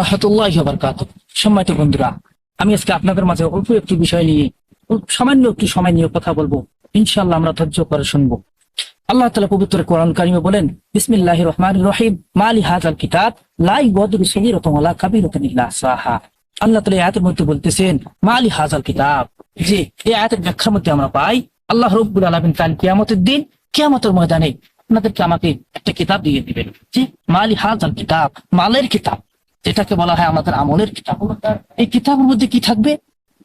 রহমতুল্লাহ সম্মানিত বন্ধুরা, আমি আজকে আপনাদের মাঝে অল্প একটি বিষয় নিয়ে সামান্য সময় নিয়ে কথা বলব। ইনশাআল্লাহ আমরা ধৈর্য করে শুনব। আল্লাহ তালা পবিত্র কোরআন কারিমে বলেন বিসমিল্লাহ রহমান রহিম, মালি হাজাল কিতাব লাই সাহা আল্লাহ তালা আয়াতের মধ্যে বলতেছেন, মালি হাজাল কিতাব। যে এই আয়াতের ব্যাখ্যার মধ্যে আমরা পাই, আল্লাহ রব্বুল আলামিন কাল কিয়ামতের দিন, কিয়ামতের ময়দানে আপনাদেরকে আমাকে একটা কিতাব দিয়ে দিবেন। যে মালি হাজাল কিতাব, মালের কিতাব। যেটাকে বলা হয় আমাদের আমলের কিতাব। এই কিতাবের মধ্যে কি থাকবে?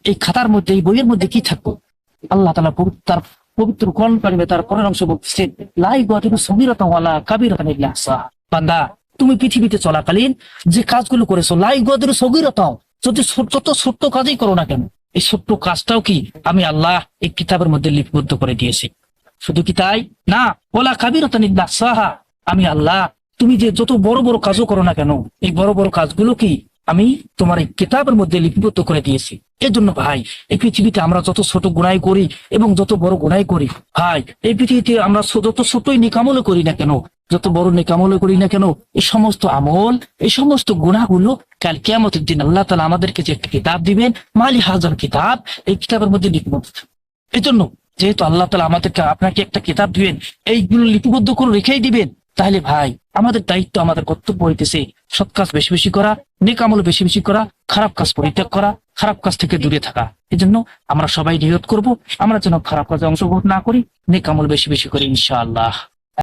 এই খাতার মধ্যে, এই বইয়ের মধ্যে কি থাকবে? আল্লাহ তালা তার পবিত্র কোরআন কারিমে তার পরের অংশ বলতেছেন লাই গতির সগীরতা ওয়ালা কাবিরতা ইল্লাহা বান্দা, তুমি পৃথিবীতে চলাকালীন যে কাজগুলো করেছ লাই গদের সগীরতাও যদি যত ছোট্ট কাজই করো না কেন, এই ছোট্ট কাজটাও কি আমি আল্লাহ এই কিতাবের মধ্যে লিপিবদ্ধ করে দিয়েছি। শুধু কি তাই? না, ওলা কাবিরতা ইল্লাহা আমি আল্লাহ তুমি যে যত বড় বড় কাজও করো না কেন, এই বড় বড় কাজগুলো কি আমি তোমার এই কিতাবের মধ্যে লিপিবদ্ধ করে দিয়েছি এর জন্য ভাই, এই পৃথিবীতে আমরা যত ছোট গুণাই করি এবং যত বড় গুণাই করি, ভাই, এই পৃথিবীতে আমরা যত ছোটই নিকামলে করি না কেন, যত বড় নিকামলে করি না কেন এই সমস্ত আমল, এই সমস্ত গুণাগুলো কাল কেমতের দিন আল্লাহ তালা আমাদেরকে যে একটা কিতাব দিবেন, মালি হাজার কিতাব, এই কিতাবের মধ্যে লিপিবদ্ধ থাকবে। এই জন্য যেহেতু আল্লাহ তালা আমাদেরকে আপনাকে একটা কিতাব দিবেন, এইগুলো লিপিবদ্ধ করে রেখেই দিবেন তাহলে ভাই, আমাদের দায়িত্ব আমাদের কর্তব্য হইতেছে সৎ কাজ বেশি বেশি করা, নেক আমল বেশি বেশি করা, খারাপ কাজ পরিত্যাগ করা, খারাপ কাজ থেকে দূরে থাকা। এই জন্য আমরা সবাই নিয়ত করব, আমরা যেন খারাপ কাজে অংশগ্রহণ না করি, নেক আমল বেশি বেশি করি ইনশাআল্লাহ।